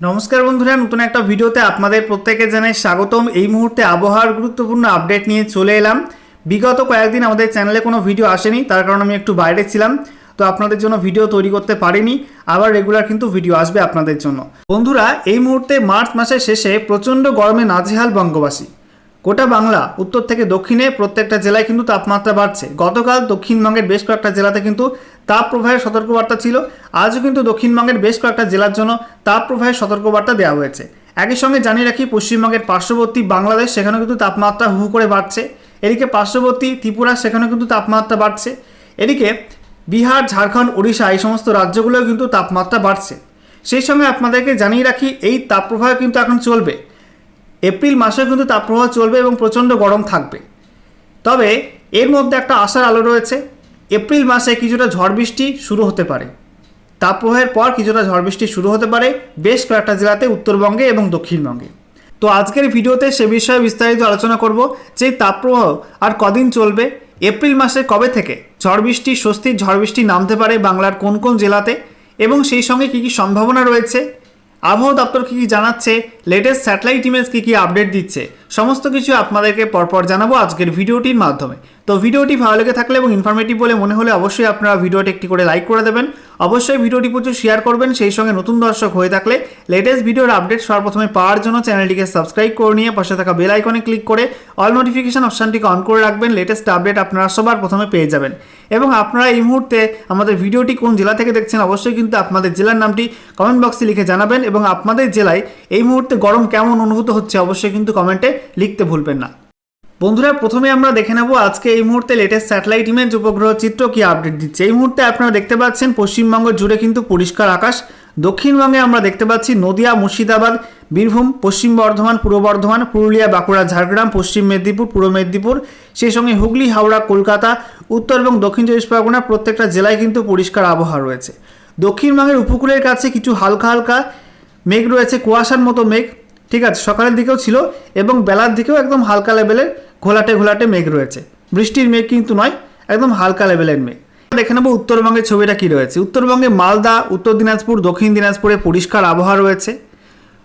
নমস্কার বন্ধুরা, নতুন একটা ভিডিওতে আপনাদের প্রত্যেকে জানাই স্বাগতম। এই মুহূর্তে আবহাওয়ার গুরুত্বপূর্ণ আপডেট নিয়ে চলে এলাম। বিগত কয়েকদিন আমাদের চ্যানেলে কোনো ভিডিও আসেনি, তার কারণ আমি একটু বাইরে ছিলাম, তো আপনাদের জন্য ভিডিও তৈরি করতে পারিনি, আবার রেগুলার কিন্তু ভিডিও আসবে আপনাদের জন্য। বন্ধুরা, এই মুহূর্তে মার্চ মাসের শেষে প্রচণ্ড গরমে নাজেহাল বঙ্গবাসী। গোটা বাংলা, উত্তর থেকে দক্ষিণে প্রত্যেকটা জেলায় কিন্তু তাপমাত্রা বাড়ছে। গতকাল দক্ষিণবঙ্গের বেশ কয়েকটা জেলাতে কিন্তু তাপ প্রবাহের সতর্কবার্তা ছিল। আজও কিন্তু দক্ষিণবঙ্গের বেশ কয়েকটা জেলার জন্য তাপ প্রবাহের সতর্কবার্তা দেওয়া হয়েছে। একই সঙ্গে জানিয়ে রাখি, পশ্চিমবঙ্গের পার্শ্ববর্তী বাংলাদেশ সেখানেও কিন্তু তাপমাত্রা হু করে বাড়ছে। এদিকে পার্শ্ববর্তী ত্রিপুরা সেখানেও কিন্তু তাপমাত্রা বাড়ছে। এদিকে বিহার, ঝাড়খণ্ড, ওড়িশা এই সমস্ত রাজ্যগুলোও কিন্তু তাপমাত্রা বাড়ছে। সেই সঙ্গে আপনাদেরকে জানিয়ে রাখি, এই তাপপ্রবাহ কিন্তু এখন চলবে। এপ্রিল মাসে কিন্তু তাপপ্রবাহ চলবে এবং প্রচণ্ড গরম থাকবে। তবে এর মধ্যে একটা আশার আলো রয়েছে। এপ্রিল মাসে কিছুটা ঝড় বৃষ্টি শুরু হতে পারে। তাপপ্রবাহের পর কিছুটা ঝড় বৃষ্টি শুরু হতে পারে বেশ কয়েকটা জেলাতে, উত্তরবঙ্গে এবং দক্ষিণবঙ্গে। তো আজকের ভিডিওতে সে বিষয়ে বিস্তারিত আলোচনা করব যে তাপপ্রবাহ আর কদিন চলবে, এপ্রিল মাসে কবে থেকে ঝড় বৃষ্টি, স্বস্তির ঝড় বৃষ্টি নামতে পারে বাংলার কোন কোন জেলাতে এবং সেই সঙ্গে কী কী সম্ভাবনা রয়েছে আবহাওয়া দপ্তর কী কী জানাচ্ছে লেটেস্ট স্যাটেলাইট ইমেজ কী কী আপডেট দিচ্ছে, সমস্ত কিছু আপনাদেরকে পরপর জানাব আজকের ভিডিওটির মাধ্যমে। তো ভিডিওটি ভালো লেগে থাকলে এবং ইনফরমেটিভ বলে মনে হলে অবশ্যই আপনারা ভিডিওটি একটি করে লাইক করে দেবেন। অবশ্যই ভিডিওটি প্রচুর শেয়ার করবেন, সেই সঙ্গে নতুন দর্শক হয়ে থাকলে লেটেস্ট ভিডিওর আপডেট সর্বপ্রথমে পাওয়ার জন্য চ্যানেলটিকে সাবস্ক্রাইব করে নিয়ে পাশে থাকা বেল আইকনে ক্লিক করে অল নোটিফিকেশন অপশানটিকে অন করে রাখবেন লেটেস্ট আপডেট আপনারা সবার প্রথমে পেয়ে যাবেন। এবং আপনারা এই মুহূর্তে আমাদের ভিডিওটি কোন জেলা থেকে দেখছেন অবশ্যই কিন্তু আপনাদের জেলার নামটি কমেন্ট বক্সে লিখে জানাবেন এবং আপনাদের জেলায় এই মুহূর্তে গরম কেমন অনুভূত হচ্ছে অবশ্যই কিন্তু কমেন্টে লিখতে ভুলবেন না। বন্ধুরা, প্রথমে আমরা দেখে নেব আজকে এই মুহূর্তে লেটেস্ট স্যাটেলাইট ইমেজ উপগ্রহ চিত্র কি আপডেট দিচ্ছে। এই মুহূর্তে আপনারা দেখতে পাচ্ছেন, পশ্চিমবঙ্গ জুড়ে কিন্তু পরিষ্কার আকাশ। দক্ষিণবঙ্গে আমরা দেখতে পাচ্ছি নদিয়া, মুর্শিদাবাদ, বীরভূম, পশ্চিম বর্ধমান, পূর্ব বর্ধমান, পুরুলিয়া, বাঁকুড়া, ঝাড়গ্রাম, পশ্চিম মেদিনীপুর, পূর্ব মেদিনীপুর, সেই সঙ্গে হুগলি, হাওড়া, কলকাতা, উত্তর এবং দক্ষিণ চব্বিশ পরগনা প্রত্যেকটা জেলায় কিন্তু পরিষ্কার আবহাওয়া রয়েছে। দক্ষিণবঙ্গের উপকূলের কাছে কিছু হালকা হালকা মেঘ রয়েছে, কুয়াশার মতো মেঘ, ঠিক আছে, সকালের দিকেও ছিল এবং বেলার দিকেও একদম হালকা লেভেলের ঘোলাটে ঘোলাটে মেঘ রয়েছে। বৃষ্টির মেঘ কিন্তু নয়, একদম হালকা লেভেলের মেঘ। দেখে নেব উত্তরবঙ্গের ছবিটা কি রয়েছে। উত্তরবঙ্গে মালদা, উত্তর দিনাজপুর, দক্ষিণ দিনাজপুরে পরিষ্কার আবহাওয়া রয়েছে।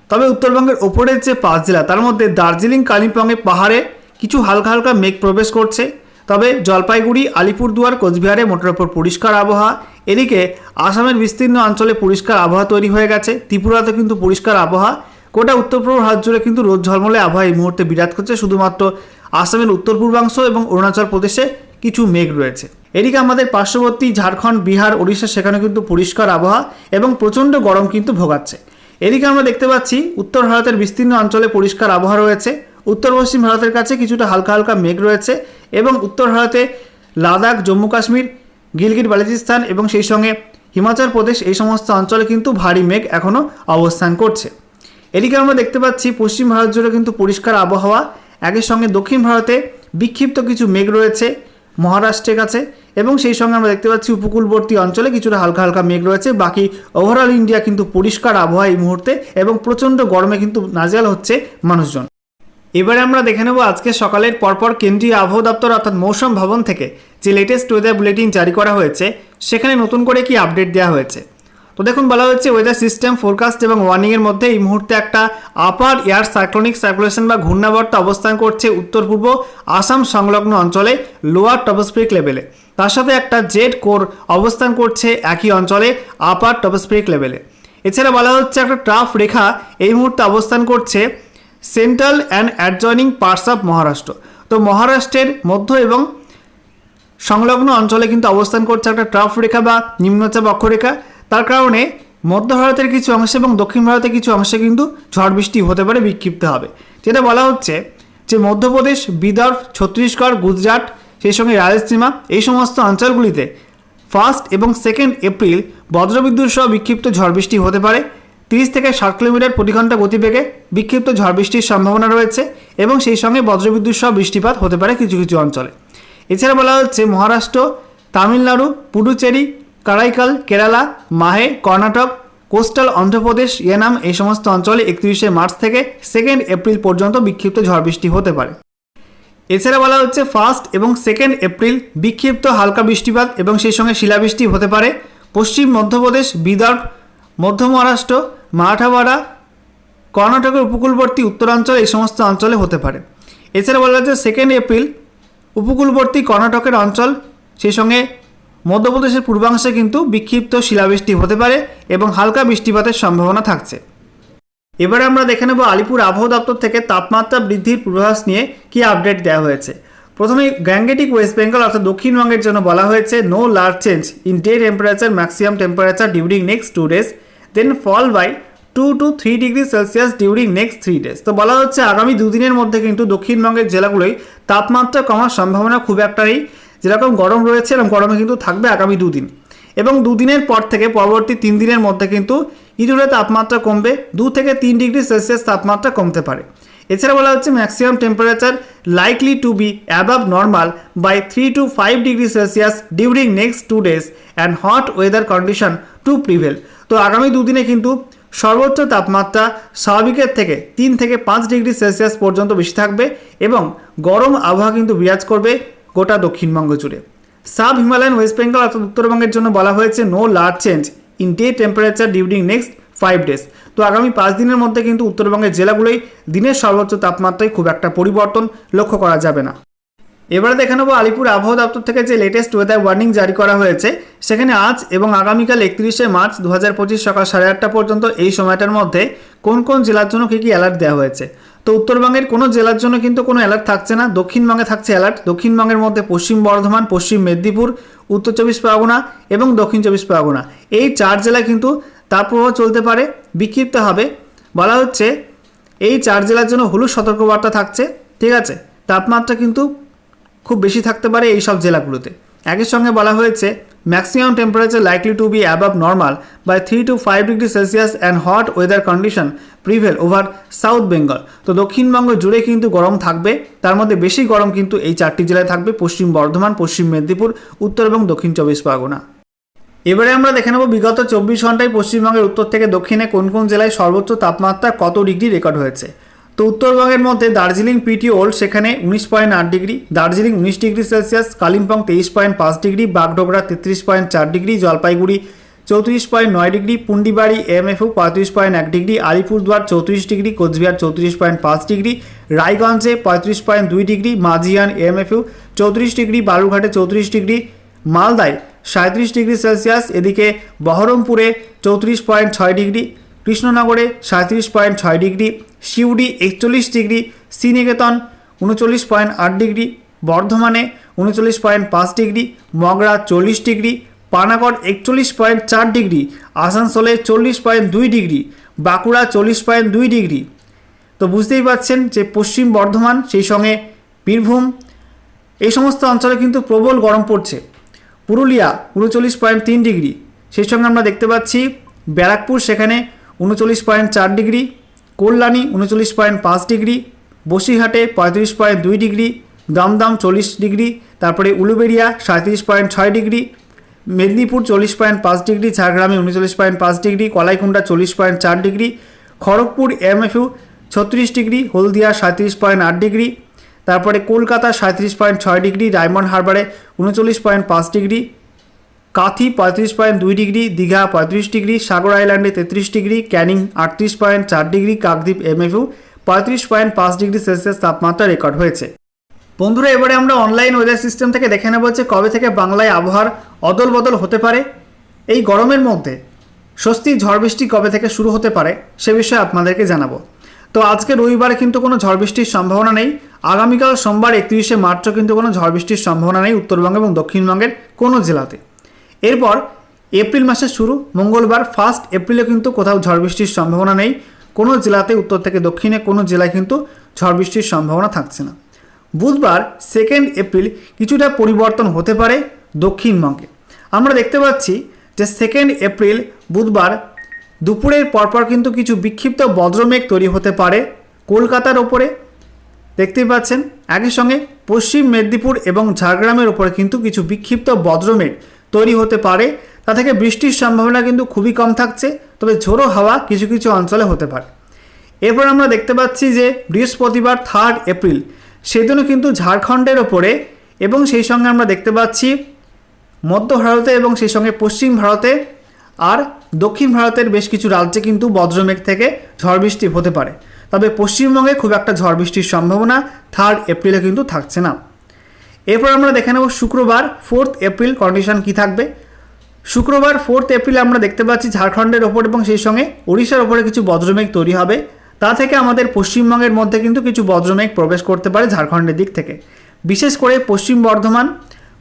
তবে উত্তরবঙ্গের ওপরের যে পাঁচ জেলা, তার মধ্যে দার্জিলিং, কালিম্পংয়ে পাহাড়ে কিছু হালকা হালকা মেঘ প্রবেশ করছে। তবে জলপাইগুড়ি, আলিপুরদুয়ার, কোচবিহারে মোটের ওপর পরিষ্কার আবহাওয়া। এদিকে আসামের বিস্তীর্ণ অঞ্চলে পরিষ্কার আবহাওয়া তৈরি হয়ে গেছে। ত্রিপুরাতে কিন্তু পরিষ্কার আবহাওয়া। গোটা উত্তর পূর্ব জুড়ে কিন্তু রোদ ঝলমলে আবহাওয়া এই মুহূর্তে বিরাট করছে। শুধুমাত্র আসামের উত্তর পূর্বাংশ এবং অরুণাচল প্রদেশে কিছু মেঘ রয়েছে। এদিকে আমাদের পার্শ্ববর্তী ঝাড়খণ্ড, বিহার, ওড়িশা সেখানে কিন্তু পরিষ্কার আবহাওয়া এবং প্রচণ্ড গরম কিন্তু ভোগাচ্ছে। এদিকে আমরা দেখতে পাচ্ছি, উত্তর ভারতের বিস্তীর্ণ অঞ্চলে পরিষ্কার আবহাওয়া রয়েছে। উত্তর পশ্চিম ভারতের কাছে কিছুটা হালকা হালকা মেঘ রয়েছে এবং উত্তর ভারতে লাদাখ, জম্মু কাশ্মীর, গিলগিট, বালুচিস্তান এবং সেই সঙ্গে হিমাচল প্রদেশ এই সমস্ত অঞ্চলে কিন্তু ভারী মেঘ এখনও অবস্থান করছে। এদিকে আমরা দেখতে পাচ্ছি, পশ্চিম ভারত জুড়ে কিন্তু পরিষ্কার আবহাওয়া একই সঙ্গে দক্ষিণ ভারতে বিক্ষিপ্ত কিছু মেঘ রয়েছে মহারাষ্ট্রের কাছে এবং সেই সঙ্গে আমরা দেখতে পাচ্ছি উপকূলবর্তী অঞ্চলে কিছুটা হালকা হালকা মেঘ রয়েছে। বাকি ওভারঅল ইন্ডিয়া কিন্তু পরিষ্কার আবহাওয়া এই মুহূর্তে এবং প্রচণ্ড গরমে কিন্তু নাজেয়াল হচ্ছে মানুষজন। এবারে আমরা দেখে নেব আজকে সকালের পরপর কেন্দ্রীয় আবহাওয়া দপ্তর অর্থাৎ মৌসুম ভবন থেকে যে লেটেস্ট ওয়েদার বুলেটিন জারি করা হয়েছে, সেখানে নতুন করে কি আপডেট দেওয়া হয়েছে। তো দেখুন, বলা হচ্ছে ওয়েদার সিস্টেম ফোরকাস্ট এবং ওয়ার্নিংয়ের মধ্যে এই মুহূর্তে একটা আপার এয়ার সাইক্লোনিক সার্কুলেশন বা ঘূর্ণাবর্ত অবস্থান করছে উত্তর পূর্ব আসাম সংলগ্ন অঞ্চলে লোয়ার টপস্পিক লেভেলে তার সাথে একটা জেড কোর অবস্থান করছে একই অঞ্চলে আপার টপস্পিক লেভেলে এছাড়া বলা হচ্ছে একটা ট্রাফ রেখা এই মুহূর্তে অবস্থান করছে central and adjoining parts of Maharashtra তো মহারাষ্ট্রের মধ্য এবং সংলগ্ন অঞ্চলে কিন্তু অবস্থান করছে একটা ট্রাফ রেখা বা নিম্নচাপ অক্ষরেখা। তার কারণে মধ্য ভারতের কিছু অংশে এবং দক্ষিণ ভারতের কিছু অংশে কিন্তু ঝড় বৃষ্টি হতে পারে, বিক্ষিপ্ত হবে। যেটা বলা হচ্ছে যে মধ্যপ্রদেশ, বিদর্ভ, ছত্তিশগড়, গুজরাট, সেই সঙ্গে রায়লসীমা এই সমস্ত অঞ্চলগুলিতে ফার্স্ট এবং সেকেন্ড এপ্রিল বজ্রবিদ্যুৎ সহ বিক্ষিপ্ত ঝড় বৃষ্টি হতে পারে। তিরিশ থেকে ষাট কিলোমিটার প্রতি ঘণ্টা গতিবেগে বিক্ষিপ্ত ঝড় বৃষ্টির সম্ভাবনা রয়েছে এবং সেই সঙ্গে বজ্রবিদ্যুৎ সহ বৃষ্টিপাত হতে পারে কিছু কিছু অঞ্চলে। এছাড়া বলা হচ্ছে মহারাষ্ট্র, তামিলনাড়ু, পুডুচেরি কারাইকাল, কেরালা, মাহে, কর্ণাটক, কোস্টাল অন্ধ্রপ্রদেশ, ইয়েনাম এই সমস্ত অঞ্চলে একত্রিশে মার্চ থেকে সেকেন্ড এপ্রিল পর্যন্ত বিক্ষিপ্ত ঝড় বৃষ্টি হতে পারে। এছাড়া বলা হচ্ছে ফার্স্ট এবং সেকেন্ড এপ্রিল বিক্ষিপ্ত হালকা বৃষ্টিপাত এবং সেই সঙ্গে শিলাবৃষ্টি হতে পারে। পশ্চিম মধ্যপ্রদেশ, বিদর্ভ, মধ্য মহারাষ্ট্র, মারাঠাওয়াড়া, কর্ণাটকের উপকূলবর্তী উত্তরাঞ্চল এই সমস্ত অঞ্চলে হতে পারে। এছাড়া বলা হচ্ছে সেকেন্ড এপ্রিল উপকূলবর্তী কর্ণাটকের অঞ্চল, সেই সঙ্গে মধ্যপ্রদেশের পূর্বাংশে কিন্তু বিক্ষিপ্ত শিলাবৃষ্টি হতে পারে এবং হালকা বৃষ্টিপাতের সম্ভাবনা থাকছে। এবারে আমরা দেখে নেব আলিপুর আবহাওয়া দপ্তর থেকে তাপমাত্রা বৃদ্ধির পূর্বাভাস নিয়ে কি আপডেট দেওয়া হয়েছে। প্রথমে গ্যাঙ্গেটিক ওয়েস্ট বেঙ্গল অর্থাৎ দক্ষিণবঙ্গের জন্য বলা হয়েছে no large change in day temperature maximum temperature during next two days then fall by two to three degree Celsius during next three days তো বলা হচ্ছে, আগামী দুদিনের মধ্যে কিন্তু দক্ষিণবঙ্গের জেলাগুলোই তাপমাত্রা কমার সম্ভাবনা খুব একটা নেই যেরকম গরম রয়েছে, এরকম গরমে কিন্তু থাকবে আগামী দুদিন। এবং দুদিনের পর থেকে, পরবর্তী তিন দিনের মধ্যে কিন্তু কিছুটা তাপমাত্রা কমবে। দু থেকে তিন ডিগ্রি সেলসিয়াস তাপমাত্রা কমতে পারে। এছাড়া বলা হচ্ছে maximum temperature likely to be above normal by three to five degree Celsius during next two days and hot weather condition to prevail তো আগামী দুদিনে কিন্তু সর্বোচ্চ তাপমাত্রা স্বাভাবিকের থেকে তিন থেকে পাঁচ ডিগ্রি সেলসিয়াস পর্যন্ত বেশি থাকবে এবং গরম আবহাওয়া কিন্তু বিরাজ করবে। গোটা দক্ষিণবঙ্গ জুড়ে। সাব হিমালয়ান ওয়েস্ট বেঙ্গল অর্থাৎ উত্তরবঙ্গের জন্য বলা হয়েছে no large change in day temperature during next five days তো আগামী পাঁচ দিনের মধ্যে কিন্তু উত্তরবঙ্গের জেলাগুলোই দিনের সর্বোচ্চ তাপমাত্রায় খুব একটা পরিবর্তন লক্ষ্য করা যাবে না। এবারে দেখে নেব আলিপুর আবহাওয়া দপ্তর থেকে যে লেটেস্ট ওয়েদার ওয়ার্নিং জারি করা হয়েছে, সেখানে আজ এবং আগামীকাল একত্রিশে মার্চ দু হাজার পঁচিশ সকাল সাড়ে আটটা পর্যন্ত এই সময়টার মধ্যে কোন কোন জেলার জন্য কী কী অ্যালার্ট দেওয়া হয়েছে। তো উত্তরবঙ্গের কোনো জেলার জন্য কিন্তু কোনো অ্যালার্ট থাকছে না। দক্ষিণবঙ্গে থাকছে অ্যালার্ট দক্ষিণবঙ্গের মধ্যে পশ্চিম বর্ধমান, পশ্চিম মেদিনীপুর, উত্তর চব্বিশ পরগনা এবং দক্ষিণ চব্বিশ পরগনা। এই চার জেলায় কিন্তু তার প্রভাব চলতে পারে, বিক্ষিপ্ত হবে। বলা হচ্ছে এই চার জেলার জন্য হলুদ সতর্কবার্তা থাকছে, ঠিক আছে? তাপমাত্রা কিন্তু খুব বেশি থাকতে পারে এই সব জেলাগুলোতে। একই সঙ্গে বলা হয়েছে maximum temperature likely to be above normal by three to five degree Celsius and hot weather condition prevail over south Bengal তো দক্ষিণবঙ্গ জুড়ে কিন্তু গরম থাকবে। তার মধ্যে বেশি গরম কিন্তু এই চারটি জেলায় থাকবে। পশ্চিম বর্ধমান, পশ্চিম মেদিনীপুর, উত্তর এবং দক্ষিণ চব্বিশ পরগনা। এবারে আমরা দেখে নেব বিগত চব্বিশ ঘন্টায় পশ্চিমবঙ্গের উত্তর থেকে দক্ষিণে কোন কোন জেলায় সর্বোচ্চ তাপমাত্রা কত ডিগ্রি রেকর্ড হয়েছে। তো উত্তরবঙ্গের মধ্যে দার্জিলিং পিটি ওল্ড, সেখানে উনিশ পয়েন্ট আট ডিগ্রি, দার্জিলিং উনিশ ডিগ্রি সেলসিয়াস, কালিম্পং তেইশ পয়েন্ট পাঁচ ডিগ্রি, বাগডোগরা তেত্রিশ পয়েন্ট চার ডিগ্রি, জলপাইগুড়ি চৌত্রিশ পয়েন্ট নয় ডিগ্রি, পুন্ডিবাড়ি এমএফও পঁয়ত্রিশ পয়েন্ট এক ডিগ্রি, আলিপুরদুয়ার চৌত্রিশ ডিগ্রি, কোচবিহার চৌত্রিশ পয়েন্ট পাঁচ ডিগ্রি, রায়গঞ্জে পঁয়ত্রিশ পয়েন্ট দুই ডিগ্রি, মাঝিয়ান এমএফইউ চৌত্রিশ ডিগ্রি, বালুরঘাটে চৌত্রিশ ডিগ্রি, মালদায় সাঁত্রিশ ডিগ্রি সেলসিয়াস, এদিকে বহরমপুরে চৌত্রিশ পয়েন্ট ছয় ডিগ্রি কৃষ্ণনগরে সাঁত্রিশ পয়েন্ট ছয় ডিগ্রি, সিউড়ি একচল্লিশ ডিগ্রি, শ্রীনিকেতন উনচল্লিশ পয়েন্ট আট ডিগ্রি, বর্ধমানে উনচল্লিশ পয়েন্ট পাঁচ ডিগ্রি, মগরা চল্লিশ ডিগ্রি, পানাগড় একচল্লিশ পয়েন্ট চার ডিগ্রি, আসানসোলে চল্লিশ পয়েন্ট দুই ডিগ্রি, বাঁকুড়া চল্লিশ পয়েন্ট দুই ডিগ্রি। তো বুঝতেই পারছেন যে পশ্চিম বর্ধমান, সেই সঙ্গে বীরভূম, এই সমস্ত অঞ্চলে কিন্তু প্রবল গরম পড়ছে। পুরুলিয়া উনচল্লিশ পয়েন্ট তিন ডিগ্রি, সেই সঙ্গে আমরা দেখতে পাচ্ছি ব্যারাকপুর, সেখানে উনচল্লিশ পয়েন্ট চার ডিগ্রি, কল্যাণী উনচল্লিশ পয়েন্ট পাঁচ ডিগ্রি, বসিরহাটে পঁয়ত্রিশ পয়েন্ট দুই ডিগ্রি, দমদম চল্লিশ ডিগ্রি, তারপরে উলুবেড়িয়া সাঁত্রিশ পয়েন্ট ছয় ডিগ্রি, মেদিনীপুর চল্লিশ পয়েন্ট পাঁচ ডিগ্রি, ঝাড়গ্রামে উনচল্লিশ পয়েন্ট পাঁচ ডিগ্রি, কলাইকুণ্ডা চল্লিশ পয়েন্ট চার ডিগ্রি, খড়গপুর এমএফইউ ছত্রিশ ডিগ্রি, হলদিয়া সাঁত্রিশ পয়েন্ট আট ডিগ্রি, তারপরে কলকাতা সাঁত্রিশ পয়েন্ট ছয় ডিগ্রি ডায়মন্ড হারবারে উনচল্লিশ পয়েন্ট পাঁচ ডিগ্রি কাথি পঁয়ত্রিশ পয়েন্ট দুই ডিগ্রি, দীঘা পঁয়ত্রিশ ডিগ্রি, সাগর আইল্যান্ডে তেত্রিশ ডিগ্রি, ক্যানিং আটত্রিশ পয়েন্ট চার ডিগ্রি, কাকদ্বীপ এমএফইউ পঁয়ত্রিশ পয়েন্ট পাঁচ ডিগ্রি সেলসিয়াস তাপমাত্রা রেকর্ড হয়েছে। বন্ধুরা, এবারে আমরা অনলাইন ওয়েদার সিস্টেম থেকে দেখে নেব যে কবে থেকে বাংলায় আবহাওয়ার অদল বদল হতে পারে। এই গরমের মধ্যে স্বস্তির ঝড় বৃষ্টি কবে থেকে শুরু হতে পারে, সে বিষয়ে আপনাদেরকে জানাব। তো আজকে রবিবারে কিন্তু কোনো ঝড় বৃষ্টির সম্ভাবনা নেই। আগামীকাল সোমবার একত্রিশে মার্চও কিন্তু কোনো ঝড় বৃষ্টির সম্ভাবনা নেই উত্তরবঙ্গ এবং দক্ষিণবঙ্গের কোনো জেলাতে। এরপর এপ্রিল মাসের শুরু, মঙ্গলবার ফার্স্ট এপ্রিলে কিন্তু কোথাও ঝড় বৃষ্টির সম্ভাবনা নেই। কোনো জেলাতে উত্তর থেকে দক্ষিণে, কোনো জেলায় কিন্তু ঝড় বৃষ্টির সম্ভাবনা থাকছে না। বুধবার সেকেন্ড এপ্রিল কিছুটা পরিবর্তন হতে পারে দক্ষিণবঙ্গে। আমরা দেখতে পাচ্ছি যে সেকেন্ড এপ্রিল বুধবার দুপুরের পরপর কিন্তু কিছু বিক্ষিপ্ত বজ্রমেঘ তৈরি হতে পারে কলকাতার ওপরে। দেখতেই পাচ্ছেন, একই সঙ্গে পশ্চিম মেদিনীপুর এবং ঝাড়গ্রামের ওপরে কিন্তু কিছু বিক্ষিপ্ত বজ্রমেঘ তৈরি হতে পারে। তা থেকে বৃষ্টির সম্ভাবনা কিন্তু খুবই কম থাকছে, তবে ঝোড়ো হাওয়া কিছু কিছু অঞ্চলে হতে পারে। এরপর আমরা দেখতে পাচ্ছি যে বৃহস্পতিবার থার্ড এপ্রিল সেদিনও কিন্তু ঝাড়খণ্ডের ওপরে এবং সেই সঙ্গে আমরা দেখতে পাচ্ছি মধ্য ভারতে এবং সেই সঙ্গে পশ্চিম ভারতে আর দক্ষিণ ভারতের বেশ কিছু রাজ্যে কিন্তু বজ্রমেঘ থেকে ঝড় বৃষ্টি হতে পারে। তবে পশ্চিমবঙ্গে খুব একটা ঝড় বৃষ্টির সম্ভাবনা থার্ড এপ্রিলে কিন্তু থাকছে না। এরপর আমরা দেখে নেব শুক্রবার ফোর্থ এপ্রিল কন্ডিশন কি থাকবে। শুক্রবার ফোর্থ এপ্রিল আমরা দেখতে পাচ্ছি ঝাড়খণ্ডের ওপর এবং সেই সঙ্গে ওড়িশার ওপরে কিছু বজ্রমেঘ তৈরি হবে। তা থেকে আমাদের পশ্চিমবঙ্গের মধ্যে কিন্তু কিছু বজ্রমেঘ প্রবেশ করতে পারে ঝাড়খণ্ডের দিক থেকে। বিশেষ করে পশ্চিম বর্ধমান,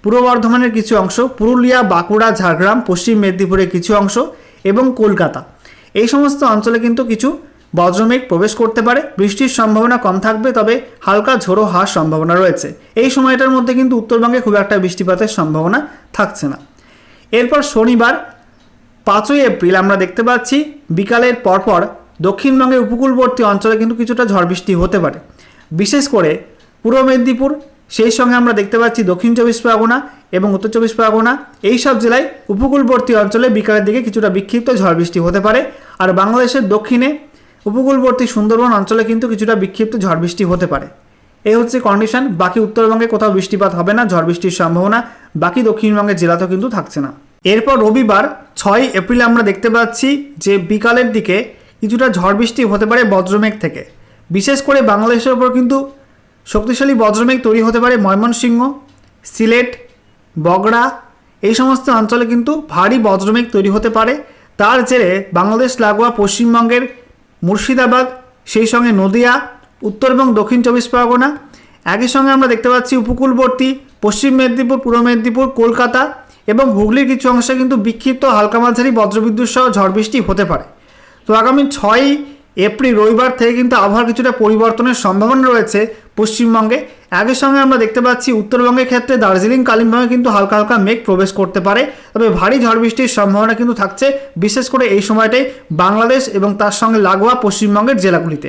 পূর্ব বর্ধমানের কিছু অংশ, পুরুলিয়া, বাঁকুড়া, ঝাড়গ্রাম, পশ্চিম মেদিনীপুরের কিছু অংশ এবং কলকাতা। এই সমস্ত অঞ্চলে কিন্তু কিছু বজ্রমেঘ প্রবেশ করতে পারে, বৃষ্টির সম্ভাবনা কম থাকবে, তবে হালকা ঝোড়ো হওয়ার সম্ভাবনা রয়েছে। এই সময়টার মধ্যে কিন্তু উত্তরবঙ্গে খুব একটা বৃষ্টিপাতের সম্ভাবনা থাকছে না। এরপর শনিবার, পাঁচই এপ্রিল আমরা দেখতে পাচ্ছি, বিকালের পরপর দক্ষিণবঙ্গের উপকূলবর্তী অঞ্চলে কিন্তু কিছুটা ঝড় বৃষ্টি হতে পারে। বিশেষ করে পূর্ব মেদিনীপুর, সেই সঙ্গে আমরা দেখতে পাচ্ছি দক্ষিণ চব্বিশ পরগনা এবং উত্তর চব্বিশ পরগনা। এই সব জেলায় উপকূলবর্তী অঞ্চলে বিকালের দিকে কিছুটা বিক্ষিপ্ত ঝড় বৃষ্টি হতে পারে। আর বাংলাদেশের দক্ষিণে উপকূলবর্তী সুন্দরবন অঞ্চলে কিন্তু কিছুটা বিক্ষিপ্ত ঝড় বৃষ্টি হতে পারে। এই হচ্ছে কন্ডিশন বাকি উত্তরবঙ্গে কোথাও বৃষ্টিপাত হবে না, ঝড় বৃষ্টির সম্ভাবনা। বাকি দক্ষিণবঙ্গের জেলাতেও কিন্তু থাকছে না। এরপর রবিবার, ছয় এপ্রিল আমরা দেখতে পাচ্ছি যে বিকালের দিকে কিছুটা ঝড় বৃষ্টি হতে পারে বজ্রমেঘ থেকে। বিশেষ করে বাংলাদেশের ওপর কিন্তু শক্তিশালী বজ্রমেঘ তৈরি হতে পারে ময়মনসিংহ, সিলেট, বগড়া, এই সমস্ত অঞ্চলে কিন্তু ভারী বজ্রমেঘ তৈরি হতে পারে। তার জেরে বাংলাদেশ লাগোয়া পশ্চিমবঙ্গের মুর্শিদাবাদ, সেই সঙ্গে নদিয়া, উত্তর এবং দক্ষিণ চব্বিশ পরগনা। একই সঙ্গে আমরা দেখতে পাচ্ছি উপকূলবর্তী, পশ্চিম মেদিনীপুর, পূর্ব মেদিনীপুর, কলকাতা এবং হুগলির কিছু অংশে কিন্তু বিক্ষিপ্ত হালকা মাঝারি বজ্রবিদ্যুৎ সহ ঝড় বৃষ্টি হতে পারে। তো আগামী ছয়ই এপ্রিল রবিবার থেকে কিন্তু আবহাওয়ার কিছুটা পরিবর্তনের সম্ভাবনা রয়েছে। পশ্চিমবঙ্গে। একই সঙ্গে আমরা দেখতে পাচ্ছি উত্তরবঙ্গের ক্ষেত্রে দার্জিলিং, কালিম্পংয়ে কিন্তু হালকা হালকা মেঘ প্রবেশ করতে পারে। তবে ভারী ঝড় বৃষ্টির সম্ভাবনা কিন্তু থাকছে, বিশেষ করে এই সময়টাই বাংলাদেশ এবং তার সঙ্গে লাগোয়া পশ্চিমবঙ্গের জেলাগুলিতে।